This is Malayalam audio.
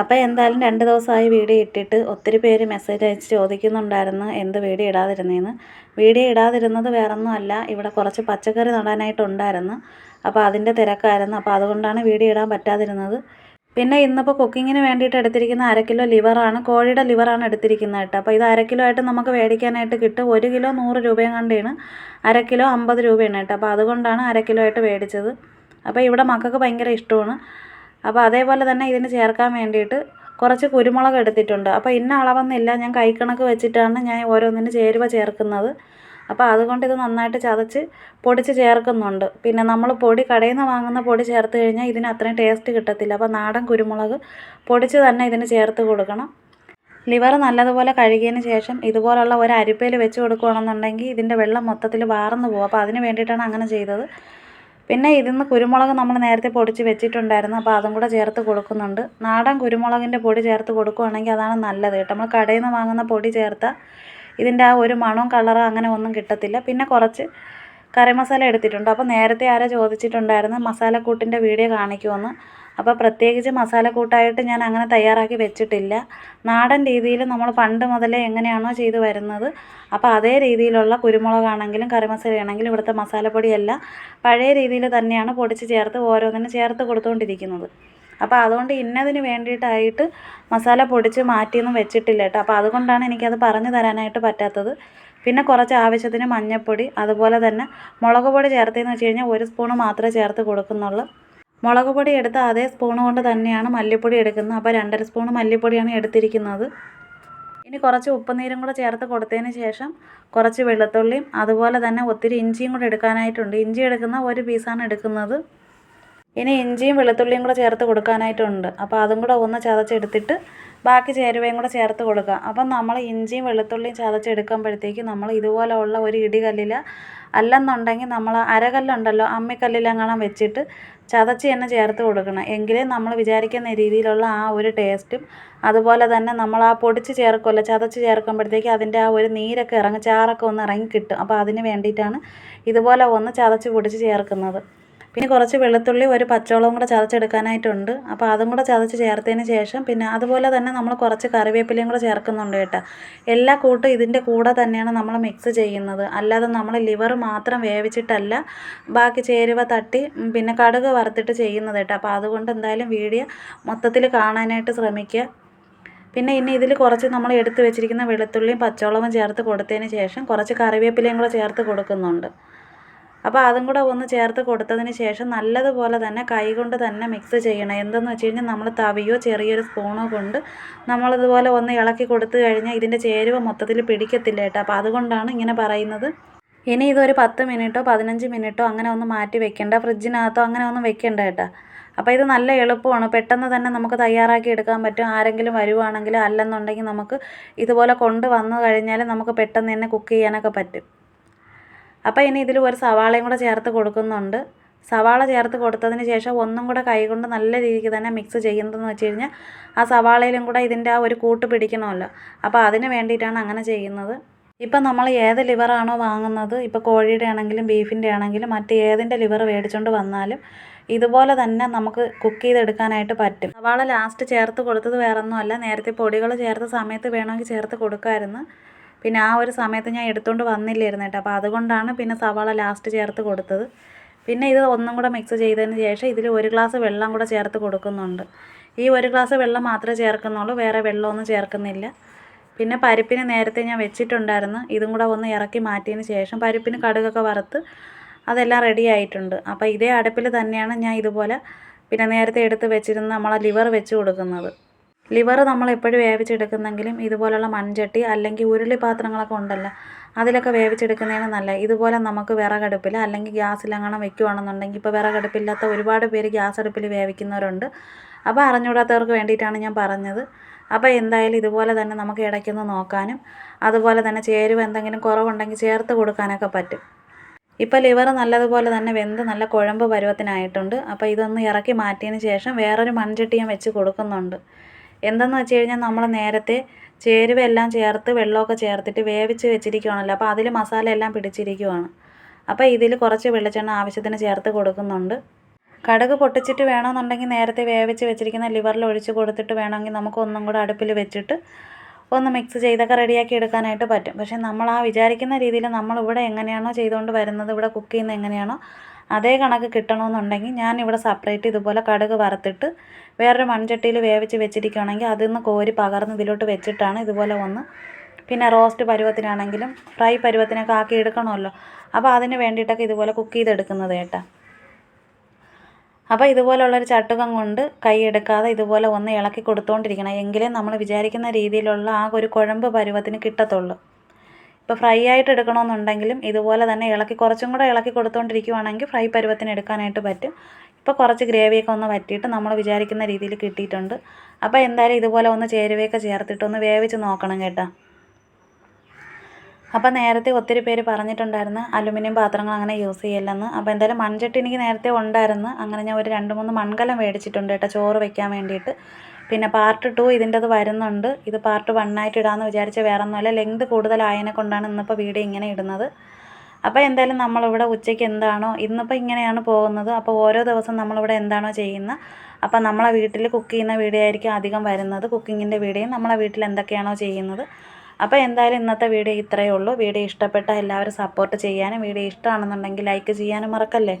അപ്പോൾ എന്തായാലും രണ്ട് ദിവസമായി വീഡിയോ ഇട്ടിട്ട് ഒത്തിരി പേര് മെസ്സേജ് അയച്ച് ചോദിക്കുന്നുണ്ടായിരുന്നു എന്ത് വീഡിയോ ഇടാതിരുന്നതെന്ന് വീഡിയോ ഇടാതിരുന്നത് വേറൊന്നും അല്ല ഇവിടെ കുറച്ച് പച്ചക്കറി നടാനായിട്ടുണ്ടായിരുന്നു അപ്പോൾ അതിന്റെ തിരക്കായിരുന്നു. അപ്പോൾ അതുകൊണ്ടാണ് വീഡിയോ ഇടാൻ പറ്റാതിരുന്നത്. പിന്നെ ഇന്നിപ്പോൾ കുക്കിങ്ങിന് വേണ്ടിയിട്ട് എടുത്തിരിക്കുന്ന അര കിലോ ലിവറാണ് കോഴിയുടെ ലിവറാണ് എടുത്തിരിക്കുന്നത് കേട്ടോ. അപ്പോൾ ഇത് അര കിലോ ആയിട്ട് നമുക്ക് മേടിക്കാനായിട്ട് കിട്ടും. ഒരു കിലോ നൂറ് രൂപയും കണ്ടാണ് അര കിലോ അമ്പത് രൂപയാണ് കേട്ടോ. അപ്പോൾ അതുകൊണ്ടാണ് അര കിലോ ആയിട്ട് മേടിച്ചത് അപ്പോൾ ഇവിടെ മക്കൾക്ക് ഭയങ്കര ഇഷ്ടമാണ്. അപ്പോൾ അതേപോലെ തന്നെ ഇതിന് ചേർക്കാൻ വേണ്ടിയിട്ട് കുറച്ച് കുരുമുളക് എടുത്തിട്ടുണ്ട്. അപ്പോൾ ഇന്ന അളവെന്നില്ല ഞാൻ കൈക്കണക്ക് വെച്ചിട്ടാണ് ഞാൻ ഓരോന്നിന് ചേരുവ ചേർക്കുന്നത്. അപ്പോൾ അതുകൊണ്ട് ഇത് നന്നായിട്ട് ചതച്ച് പൊടിച്ച് ചേർക്കുന്നുണ്ട്. പിന്നെ നമ്മൾ പൊടി കടയിൽ നിന്ന് വാങ്ങുന്ന പൊടി ചേർത്ത് കഴിഞ്ഞാൽ ഇതിന് അത്രയും ടേസ്റ്റ് കിട്ടത്തില്ല. അപ്പോൾ നാടൻ കുരുമുളക് പൊടിച്ച് തന്നെ ഇതിന് ചേർത്ത് കൊടുക്കണം. ലിവർ നല്ലതുപോലെ കഴുകിയതിന് ശേഷം ഇതുപോലുള്ള ഒരു അരിപ്പയിൽ വെച്ച് കൊടുക്കുകയാണെന്നുണ്ടെങ്കിൽ ഇതിന്റെ വെള്ളം മൊത്തത്തിൽ വാർന്നു പോകും. അപ്പോൾ അതിന് വേണ്ടിയിട്ടാണ് അങ്ങനെ ചെയ്തത്. പിന്നെ ഇതിന്ന് കുരുമുളക് നമ്മൾ നേരത്തെ പൊടിച്ച് വെച്ചിട്ടുണ്ടായിരുന്നു അപ്പോൾ അതും കൂടെ ചേർത്ത് കൊടുക്കുന്നുണ്ട്. നാടൻ കുരുമുളകിന്റെ പൊടി ചേർത്ത് കൊടുക്കുകയാണെങ്കിൽ അതാണ് നല്ലത് കേട്ടോ. നമ്മൾ കടയിൽ നിന്ന് വാങ്ങുന്ന പൊടി ചേർത്താൽ ഇതിന്റെ ആ ഒരു മണവും കളറും അങ്ങനെ ഒന്നും കിട്ടത്തില്ല. പിന്നെ കുറച്ച് കറി മസാല എടുത്തിട്ടുണ്ട്. അപ്പോൾ നേരത്തെ ആരോ ചോദിച്ചിട്ടുണ്ടായിരുന്നു മസാലക്കൂട്ടിന്റെ വീഡിയോ കാണിക്കുമെന്ന് അപ്പോൾ പ്രത്യേകിച്ച് മസാലക്കൂട്ടായിട്ട് ഞാൻ അങ്ങനെ തയ്യാറാക്കി വെച്ചിട്ടില്ല. നാടൻ രീതിയിൽ നമ്മൾ പണ്ട് മുതലേ എങ്ങനെയാണോ ചെയ്തു വരുന്നത്. അപ്പോൾ അതേ രീതിയിലുള്ള കുരുമുളകാണെങ്കിലും കറിമസാലയാണെങ്കിലും ഇവിടുത്തെ മസാലപ്പൊടിയെല്ലാം പഴയ രീതിയിൽ തന്നെയാണ് പൊടിച്ച് ചേർത്ത് ഓരോന്നിനും ചേർത്ത് കൊടുത്തുകൊണ്ടിരിക്കുന്നത്. അപ്പോൾ അതുകൊണ്ട് ഇന്നതിന് വേണ്ടിയിട്ടായിട്ട് മസാല പൊടിച്ച് മാറ്റിയൊന്നും വെച്ചിട്ടില്ല കേട്ടോ. അപ്പോൾ അതുകൊണ്ടാണ് എനിക്കത് പറഞ്ഞു തരാനായിട്ട് പറ്റാത്തത്. പിന്നെ കുറച്ച് ആവശ്യത്തിന് മഞ്ഞൾപ്പൊടി അതുപോലെ തന്നെ മുളക് പൊടി ചേർത്തതെന്ന് വെച്ച് കഴിഞ്ഞാൽ ഒരു സ്പൂണ് മാത്രമേ ചേർത്ത് കൊടുക്കുന്നുള്ളൂ. മുളക് പൊടി എടുത്ത അതേ സ്പൂൺ കൊണ്ട് തന്നെയാണ് മല്ലിപ്പൊടി എടുക്കുന്നത്. അപ്പോൾ രണ്ടര സ്പൂൺ മല്ലിപ്പൊടിയാണ് എടുത്തിരിക്കുന്നത്. ഇനി കുറച്ച് ഉപ്പുനീരും കൂടെ ചേർത്ത് കൊടുത്തതിന് ശേഷം കുറച്ച് വെളുത്തുള്ളിയും അതുപോലെ തന്നെ ഒത്തിരി ഇഞ്ചിയും കൂടെ എടുക്കാനായിട്ടുണ്ട്. ഇഞ്ചി എടുക്കുന്ന ഒരു പീസാണ് എടുക്കുന്നത്. ഇനി ഇഞ്ചിയും വെളുത്തുള്ളിയും കൂടെ ചേർത്ത് കൊടുക്കാനായിട്ടുണ്ട്. അപ്പോൾ അതും കൂടെ ഒന്ന് ചതച്ചെടുത്തിട്ട് ബാക്കി ചേരുവയും കൂടെ ചേർത്ത് കൊടുക്കുക. അപ്പം നമ്മൾ ഇഞ്ചിയും വെളുത്തുള്ളിയും ചതച്ചെടുക്കുമ്പോഴത്തേക്ക് നമ്മൾ ഇതുപോലെയുള്ള ഒരു ഇടികല്ലിൽ അല്ലെന്നുണ്ടെങ്കിൽ നമ്മൾ അരകല്ലുണ്ടല്ലോ അമ്മിക്കല്ലിലെങ്ങാനും വെച്ചിട്ട് ചതച്ച് തന്നെ ചേർത്ത് കൊടുക്കണം. എങ്കിലേ നമ്മൾ വിചാരിക്കുന്ന രീതിയിലുള്ള ആ ഒരു ടേസ്റ്റും അതുപോലെ തന്നെ നമ്മൾ ആ പൊടിച്ച് ചേർക്കുമല്ലോ ചതച്ച് ചേർക്കുമ്പോഴത്തേക്ക് അതിന്റെ ആ ഒരു നീരൊക്കെ ഇറങ്ങി ചാറൊക്കെ ഒന്ന് ഇറങ്ങി കിട്ടും. അപ്പോൾ അതിന് വേണ്ടിയിട്ടാണ് ഇതുപോലെ ഒന്ന് ചതച്ച് പൊടിച്ച് ചേർക്കുന്നത്. പിന്നെ കുറച്ച് വെളുത്തുള്ളി ഒരു പച്ചവളവും കൂടെ ചതച്ചെടുക്കാനായിട്ടുണ്ട്. അപ്പോൾ അതും കൂടെ ചതച്ച് ചേർത്തതിന് ശേഷം പിന്നെ അതുപോലെ തന്നെ നമ്മൾ കുറച്ച് കറിവേപ്പിലയും കൂടെ ചേർക്കുന്നുണ്ട് കേട്ടോ. എല്ലാ കൂട്ടും ഇതിന്റെ കൂടെ തന്നെയാണ് നമ്മൾ മിക്സ് ചെയ്യുന്നത്. അല്ലാതെ നമ്മൾ ലിവർ മാത്രം വേവിച്ചിട്ടല്ല ബാക്കി ചേരുവ തട്ടി പിന്നെ കടുക് വറുത്തിട്ട് ചെയ്യുന്നത് കേട്ടോ. അപ്പോൾ അതുകൊണ്ട് എന്തായാലും വീഡിയോ മൊത്തത്തിൽ കാണാനായിട്ട് ശ്രമിക്കുക. പിന്നെ ഇനി ഇതിൽ കുറച്ച് നമ്മൾ എടുത്തു വെച്ചിരിക്കുന്ന വെളുത്തുള്ളിയും പച്ചവളവും ചേർത്ത് കൊടുത്തതിന് ശേഷം കുറച്ച് കറിവേപ്പിലയും കൂടെ ചേർത്ത് കൊടുക്കുന്നുണ്ട്. അപ്പോൾ അതും കൂടെ ഒന്ന് ചേർത്ത് കൊടുത്തതിന് ശേഷം നല്ലതുപോലെ തന്നെ കൈകൊണ്ട് തന്നെ മിക്സ് ചെയ്യണം. എന്തെന്ന് വെച്ച് കഴിഞ്ഞാൽ നമ്മൾ തവിയോ ചെറിയൊരു സ്പൂണോ കൊണ്ട് നമ്മളിതുപോലെ ഒന്ന് ഇളക്കി കൊടുത്തു കഴിഞ്ഞാൽ ഇതിന്റെ ചേരുവ മൊത്തത്തിൽ പിടിക്കത്തില്ല കേട്ടോ. അപ്പോൾ അതുകൊണ്ടാണ് ഇങ്ങനെ പറയുന്നത്. ഇനി ഇതൊരു പത്ത് മിനിറ്റോ പതിനഞ്ച് മിനിറ്റോ അങ്ങനെ ഒന്ന് മാറ്റി വെക്കേണ്ട. ഫ്രിഡ്ജിനകത്തോ അങ്ങനെ ഒന്നും വെക്കേണ്ട കേട്ടോ. അപ്പോൾ ഇത് നല്ല എളുപ്പമാണ്. പെട്ടെന്ന് തന്നെ നമുക്ക് തയ്യാറാക്കി എടുക്കാൻ പറ്റും. ആരെങ്കിലും വരുവാണെങ്കിൽ അല്ലെന്നുണ്ടെങ്കിൽ നമുക്ക് ഇതുപോലെ കൊണ്ട് വന്നു കഴിഞ്ഞാൽ നമുക്ക് പെട്ടെന്ന് തന്നെ കുക്ക് ചെയ്യാനൊക്കെ പറ്റും. അപ്പോൾ ഇനി ഇതിൽ ഒരു സവാളയും കൂടെ ചേർത്ത് കൊടുക്കുന്നുണ്ട്. സവാള ചേർത്ത് കൊടുത്തതിന് ശേഷം ഒന്നും കൂടെ കൈകൊണ്ട് നല്ല രീതിക്ക് തന്നെ മിക്സ് ചെയ്യുന്നതെന്ന് വെച്ച് കഴിഞ്ഞാൽ ആ സവാളയിലും കൂടെ ഇതിന്റെ ആ ഒരു കൂട്ട് പിടിക്കണമല്ലോ. അപ്പോൾ അതിന് വേണ്ടിയിട്ടാണ് അങ്ങനെ ചെയ്യുന്നത്. ഇപ്പം നമ്മൾ ഏത് ലിവറാണോ വാങ്ങുന്നത് ഇപ്പോൾ കോഴിയുടെ ആണെങ്കിലും ബീഫിന്റെ ആണെങ്കിലും മറ്റ് ഏതിന്റെ ലിവർ മേടിച്ചുകൊണ്ട് വന്നാലും ഇതുപോലെ തന്നെ നമുക്ക് കുക്ക് ചെയ്തെടുക്കാനായിട്ട് പറ്റും. സവാള ലാസ്റ്റ് ചേർത്ത് കൊടുത്തത് വേറൊന്നുമല്ല നേരത്തെ പൊടികൾ ചേർത്ത സമയത്ത് വേണമെങ്കിൽ ചേർത്ത് കൊടുക്കാമായിരുന്നു പിന്നെ ആ ഒരു സമയത്ത് ഞാൻ എടുത്തുകൊണ്ട് വന്നില്ലായിരുന്നു കേട്ടോ. അപ്പോൾ അതുകൊണ്ടാണ് പിന്നെ സവാള ലാസ്റ്റ് ചേർത്ത് കൊടുത്തത്. പിന്നെ ഇത് ഒന്നും കൂടെ മിക്സ് ചെയ്തതിന് ശേഷം ഇതിൽ ഒരു ഗ്ലാസ് വെള്ളം കൂടെ ചേർത്ത് കൊടുക്കുന്നുണ്ട്. ഈ ഒരു ഗ്ലാസ് വെള്ളം മാത്രമേ ചേർക്കുന്നുള്ളൂ വേറെ വെള്ളമൊന്നും ചേർക്കുന്നില്ല. പിന്നെ പരിപ്പിന് നേരത്തെ ഞാൻ വെച്ചിട്ടുണ്ടായിരുന്നു. ഇതും കൂടെ ഒന്ന് ഇറക്കി മാറ്റിയതിന് ശേഷം പരിപ്പിന് കടുകൊക്കെ വറുത്ത് അതെല്ലാം റെഡി ആയിട്ടുണ്ട്. അപ്പോൾ ഇതേ അടുപ്പിൽ തന്നെയാണ് ഞാൻ ഇതുപോലെ പിന്നെ നേരത്തെ എടുത്ത് വെച്ചിരുന്ന നമ്മളെ ലിവർ വെച്ച് കൊടുക്കുന്നത്. ലിവർ നമ്മൾ എപ്പോഴും വേവിച്ചെടുക്കുന്നെങ്കിലും ഇതുപോലുള്ള മൺചട്ടി അല്ലെങ്കിൽ ഉരുളി പാത്രങ്ങളൊക്കെ ഉണ്ടല്ലോ അതിലൊക്കെ വേവിച്ചെടുക്കുന്നതാണ് നല്ലത്. ഇതുപോലെ നമുക്ക് വിറകടുപ്പിൽ അല്ലെങ്കിൽ ഗ്യാസിലെങ്ങനെ വെക്കുകയാണെന്നുണ്ടെങ്കിൽ ഇപ്പോൾ വിറകടുപ്പില്ലാത്ത ഒരുപാട് പേര് ഗ്യാസ് അടുപ്പിൽ വേവിക്കുന്നവരുണ്ട്. അപ്പോൾ അറിഞ്ഞുകൂടാത്തവർക്ക് വേണ്ടിയിട്ടാണ് ഞാൻ പറഞ്ഞത്. അപ്പോൾ എന്തായാലും ഇതുപോലെ തന്നെ നമുക്ക് ഇടയ്ക്കൊന്ന് നോക്കാനും അതുപോലെ തന്നെ ചേരുവ എന്തെങ്കിലും കുറവുണ്ടെങ്കിൽ ചേർത്ത് കൊടുക്കാനൊക്കെ പറ്റും. ഇപ്പോൾ ലിവർ നല്ലതുപോലെ തന്നെ വെന്ത് നല്ല കുഴമ്പ് പരുവത്തിനായിട്ടുണ്ട്. അപ്പോൾ ഇതൊന്ന് ഇറക്കി മാറ്റിയതിന് ശേഷം വേറൊരു മൺചട്ടി ഞാൻ വെച്ച് കൊടുക്കുന്നുണ്ട്. എന്തെന്ന് വെച്ച് കഴിഞ്ഞാൽ നമ്മൾ നേരത്തെ ചേരുവ എല്ലാം ചേർത്ത് വെള്ളമൊക്കെ ചേർത്തിട്ട് വേവിച്ച് വെച്ചിരിക്കുകയാണല്ലോ അപ്പോൾ അതിൽ മസാല എല്ലാം പിടിച്ചിരിക്കുവാണ്. അപ്പോൾ ഇതിൽ കുറച്ച് വെളിച്ചെണ്ണ ആവശ്യത്തിന് ചേർത്ത് കൊടുക്കുന്നുണ്ട്. കടുക് പൊട്ടിച്ചിട്ട് വേണമെന്നുണ്ടെങ്കിൽ നേരത്തെ വേവിച്ച് വെച്ചിരിക്കുന്ന ലിവറിൽ ഒഴിച്ച് കൊടുത്തിട്ട് വേണമെങ്കിൽ നമുക്ക് ഒന്നും കൂടെ അടുപ്പിൽ വെച്ചിട്ട് ഒന്ന് മിക്സ് ചെയ്തൊക്കെ റെഡിയാക്കി എടുക്കാനായിട്ട് പറ്റും. പക്ഷേ നമ്മൾ ആ വിചാരിക്കുന്ന രീതിയിൽ നമ്മളിവിടെ എങ്ങനെയാണോ ചെയ്തുകൊണ്ട് വരുന്നത് ഇവിടെ കുക്ക് ചെയ്യുന്നത് എങ്ങനെയാണോ അതേ കണക്ക് കിട്ടണമെന്നുണ്ടെങ്കിൽ ഞാൻ ഇവിടെ സെപ്പറേറ്റ് ഇതുപോലെ കടുക് വറുത്തിട്ട് വേറൊരു മൺചട്ടിയിൽ വേവിച്ച് വെച്ചിരിക്കുകയാണെങ്കിൽ അതിൽ നിന്ന് കോരി പകർന്ന് ഇതിലോട്ട് വെച്ചിട്ടാണ് ഇതുപോലെ ഒന്ന് പിന്നെ റോസ്റ്റ് പരുവത്തിനാണെങ്കിലും ഫ്രൈ പരുവത്തിനൊക്കെ ആക്കി എടുക്കണമല്ലോ. അപ്പോൾ അതിന് വേണ്ടിയിട്ടൊക്കെ ഇതുപോലെ കുക്ക് ചെയ്തെടുക്കുന്നത് കേട്ടോ. അപ്പോൾ ഇതുപോലുള്ളൊരു ചട്ടുകം കൊണ്ട് കൈ എടുക്കാതെ ഇതുപോലെ ഒന്ന് ഇളക്കി കൊടുത്തുകൊണ്ടിരിക്കണം എങ്കിലേ നമ്മൾ വിചാരിക്കുന്ന രീതിയിലുള്ള ആ ഒരു കുഴമ്പ് പരുവത്തിന് കിട്ടത്തുള്ളൂ. ഇപ്പോൾ ഫ്രൈ ആയിട്ട് എടുക്കണമെന്നുണ്ടെങ്കിലും ഇതുപോലെ തന്നെ ഇളക്കി കുറച്ചും കൂടെ ഇളക്കി കൊടുത്തുകൊണ്ടിരിക്കുവാണെങ്കിൽ ഫ്രൈ പരുവത്തിന് എടുക്കാനായിട്ട് പറ്റും. ഇപ്പോൾ കുറച്ച് ഗ്രേവിയൊക്കെ ഒന്ന് വറ്റിയിട്ട് നമ്മൾ വിചാരിക്കുന്ന രീതിയിൽ കിട്ടിയിട്ടുണ്ട്. അപ്പോൾ എന്തായാലും ഇതുപോലെ ഒന്ന് ചേരുവയൊക്കെ ചേർത്തിട്ട് ഒന്ന് വേവിച്ച് നോക്കണം കേട്ടോ. അപ്പോൾ നേരത്തെ ഒത്തിരി പേര് പറഞ്ഞിട്ടുണ്ടായിരുന്നു അലുമിനിയം പാത്രങ്ങൾ അങ്ങനെ യൂസ് ചെയ്യില്ലെന്ന്. അപ്പോൾ എന്തായാലും മൺചട്ടി എനിക്ക് നേരത്തെ ഉണ്ടായിരുന്നു. അങ്ങനെ ഞാൻ ഒരു രണ്ട് മൂന്ന് മൺകലം മേടിച്ചിട്ടുണ്ട് കേട്ടോ ചോറ് വയ്ക്കാൻ വേണ്ടിയിട്ട്. പിന്നെ പാർട്ട് ടു ഇതിന്റെത് വരുന്നുണ്ട്. ഇത് പാർട്ട് വണ്ണായിട്ട് ഇടാമെന്ന് വിചാരിച്ച വേറെ ഒന്നുമല്ല ലെങ്ത് കൂടുതലായതിനെ കൊണ്ടാണ് ഇന്നിപ്പോൾ വീഡിയോ ഇങ്ങനെ ഇടുന്നത്. അപ്പോൾ എന്തായാലും നമ്മളിവിടെ ഉച്ചയ്ക്ക് എന്താണോ ഇന്നിപ്പോൾ ഇങ്ങനെയാണ് പോകുന്നത്. അപ്പോൾ ഓരോ ദിവസം നമ്മളിവിടെ എന്താണോ ചെയ്യുന്നത് അപ്പോൾ നമ്മളെ വീട്ടിൽ കുക്ക് ചെയ്യുന്ന വീഡിയോ ആയിരിക്കും അധികം വരുന്നത്. കുക്കിങ്ങിന്റെ വീഡിയോയും നമ്മളെ വീട്ടിൽ എന്തൊക്കെയാണോ ചെയ്യുന്നത്. അപ്പോൾ എന്തായാലും ഇന്നത്തെ വീഡിയോ ഇത്രയേ ഉള്ളൂ. വീഡിയോ ഇഷ്ടപ്പെട്ട എല്ലാവരും സപ്പോർട്ട് ചെയ്യാനും വീഡിയോ ഇഷ്ടമാണെന്നുണ്ടെങ്കിൽ ലൈക്ക് ചെയ്യാനും മറക്കല്ലേ?